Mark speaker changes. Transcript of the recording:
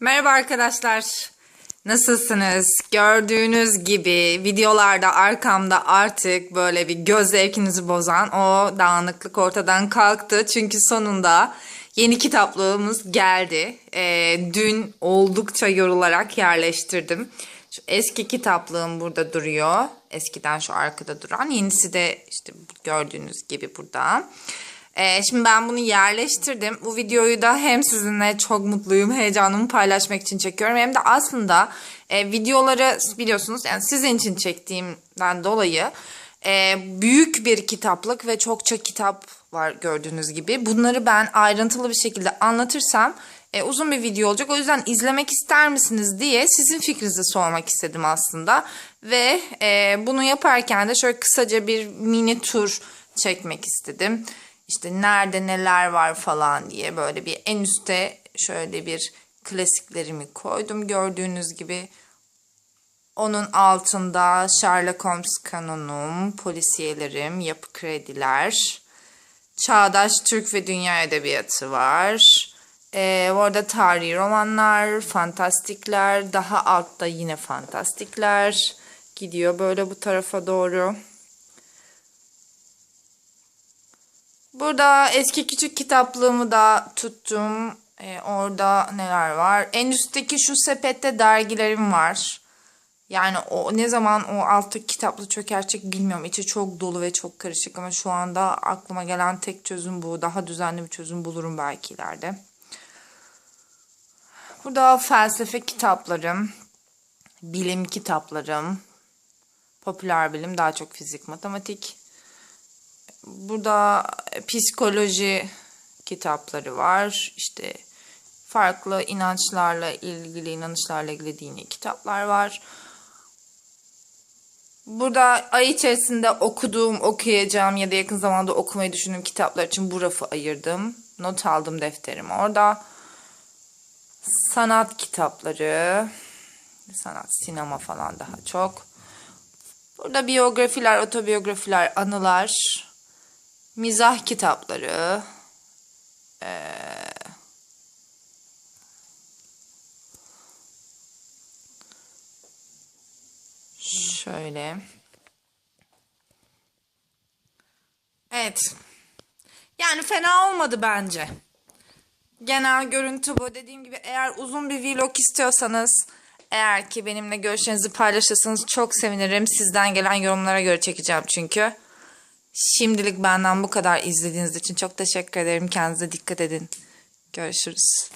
Speaker 1: Merhaba arkadaşlar. Nasılsınız? Gördüğünüz gibi videolarda arkamda artık böyle bir göz zevkinizi bozan o dağınıklık ortadan kalktı. Çünkü sonunda yeni kitaplığımız geldi. Ee, dün oldukça yorularak yerleştirdim. Şu eski kitaplığım burada duruyor. Eskiden şu arkada duran. Yenisi de işte gördüğünüz gibi burada. Ee, şimdi ben bunu yerleştirdim. Bu videoyu da hem sizinle çok mutluyum, heyecanımı paylaşmak için çekiyorum. Hem de aslında e, videoları biliyorsunuz yani sizin için çektiğimden dolayı e, büyük bir kitaplık ve çokça kitap var gördüğünüz gibi. Bunları ben ayrıntılı bir şekilde anlatırsam e, uzun bir video olacak. O yüzden izlemek ister misiniz diye sizin fikrinizi sormak istedim aslında. Ve e, bunu yaparken de şöyle kısaca bir mini tur çekmek istedim. İşte nerede neler var falan diye böyle bir en üstte şöyle bir klasiklerimi koydum gördüğünüz gibi. Onun altında Sherlock Holmes kanunum, polisiyelerim, yapı krediler, çağdaş Türk ve dünya edebiyatı var. Ee, orada tarihi romanlar, fantastikler, daha altta yine fantastikler gidiyor böyle bu tarafa doğru. Burada eski küçük kitaplığımı da tuttum. Ee, orada neler var? En üstteki şu sepette dergilerim var. Yani o ne zaman o alttaki kitaplı çökerçek bilmiyorum. İçi çok dolu ve çok karışık ama şu anda aklıma gelen tek çözüm bu. Daha düzenli bir çözüm bulurum belki ileride. Burada felsefe kitaplarım, bilim kitaplarım, popüler bilim, daha çok fizik, matematik. Burada psikoloji kitapları var. İşte farklı inançlarla ilgili, inanışlarla ilgili dini kitaplar var. Burada ay içerisinde okuduğum, okuyacağım ya da yakın zamanda okumayı düşündüğüm kitaplar için bu rafı ayırdım. Not aldım defterim orada. Sanat kitapları, sanat, sinema falan daha çok. Burada biyografiler, otobiyografiler, anılar, mizah kitapları, ee, şöyle. Evet. Yani fena olmadı bence. Genel görüntü bu. Dediğim gibi eğer uzun bir vlog istiyorsanız eğer ki benimle görüşlerinizi paylaşırsanız çok sevinirim. Sizden gelen yorumlara göre çekeceğim çünkü. Şimdilik benden bu kadar izlediğiniz için çok teşekkür ederim. Kendinize dikkat edin. Görüşürüz.